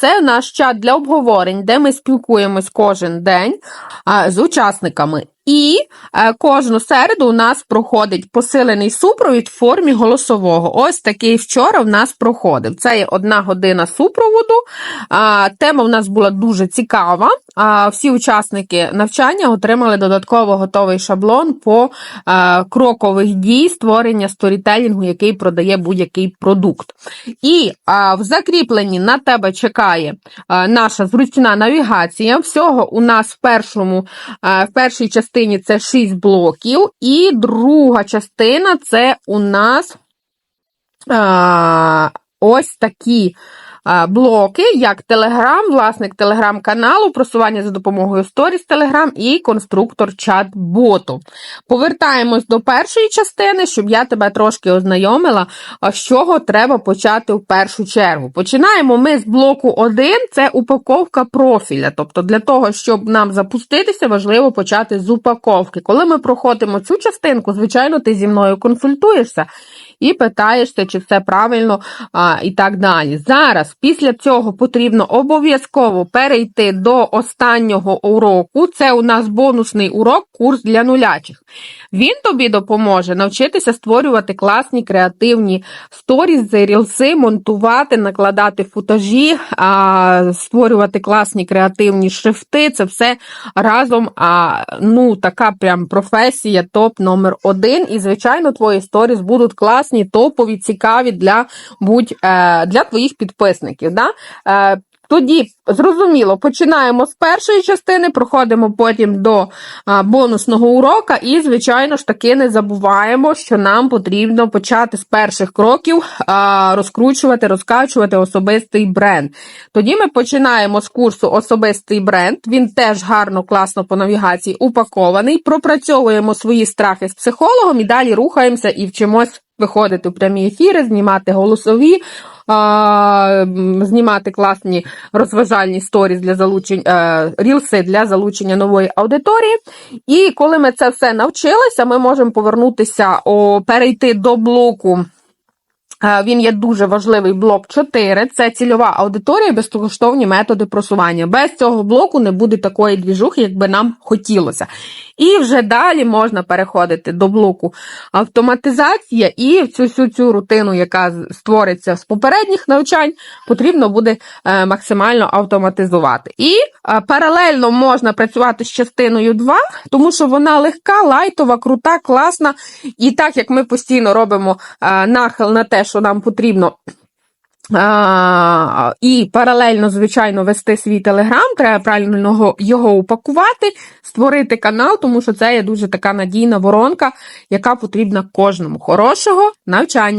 це наш чат для обговорень, де ми спілкуємось кожен день з учасниками. І е, кожну середу у нас проходить посилений супровід в формі голосового. Ось такий вчора в нас проходив. Це є одна година супроводу. Тема в нас була дуже цікава. Всі учасники навчання отримали додатково готовий шаблон по е, крокових дій створення сторітелінгу, який продає будь-який продукт. І в закріпленні на тебе чекає а, наша зручна навігація. Всього у нас в першому в першій частині це 6 блоків, і друга частина це у нас а, ось такі. Блоки, як Telegram, власник телеграм-каналу, просування за допомогою сторіс Telegram і конструктор чат-боту. Повертаємось до першої частини, щоб я тебе трошки ознайомила, з чого треба почати в першу чергу. Починаємо ми з блоку 1, це упаковка профіля. Тобто, для того, щоб нам запуститися, важливо почати з упаковки. Коли ми проходимо цю частинку, звичайно, ти зі мною консультуєшся і питаєшся, чи все правильно а, і так далі. Зараз, після цього, потрібно обов'язково перейти до останнього уроку. Це у нас бонусний урок, курс для нулячих. Він тобі допоможе навчитися створювати класні креативні сторізи, рілси, монтувати, накладати футажі, а, створювати класні креативні шрифти. Це все разом. А, ну, така прям професія, топ номер один. І, звичайно, твої сторіс будуть класні, топові, цікаві для будь е, для твоїх підписників. Да? Е, тоді, зрозуміло, починаємо з першої частини, проходимо потім до бонусного урока, і, звичайно ж таки, не забуваємо, що нам потрібно почати з перших кроків розкручувати, розкачувати особистий бренд. Тоді ми починаємо з курсу Особистий бренд. Він теж гарно, класно по навігації упакований. Пропрацьовуємо свої страхи з психологом і далі рухаємося і вчимось виходити в прямі ефіри, знімати голосові знімати класні розважальні сторіс для залучення е, рілси для залучення нової аудиторії. І коли ми це все навчилися, ми можемо повернутися, о, перейти до блоку. Е, Він є дуже важливий блок 4. Це цільова аудиторія, безкоштовні методи просування. Без цього блоку не буде такої двіжухи, як би нам хотілося. І вже далі можна переходити до блоку автоматизація, і цю всю цю рутину, яка створиться з попередніх навчань, потрібно буде е, максимально автоматизувати. І е, паралельно можна працювати з частиною 2, тому що вона легка, лайтова, крута, класна. І так як ми постійно робимо нахил на те, що нам потрібно. А, і паралельно, звичайно, вести свій телеграм, треба правильно його, упакувати, створити канал, тому що це є дуже така надійна воронка, яка потрібна кожному. Хорошого навчання!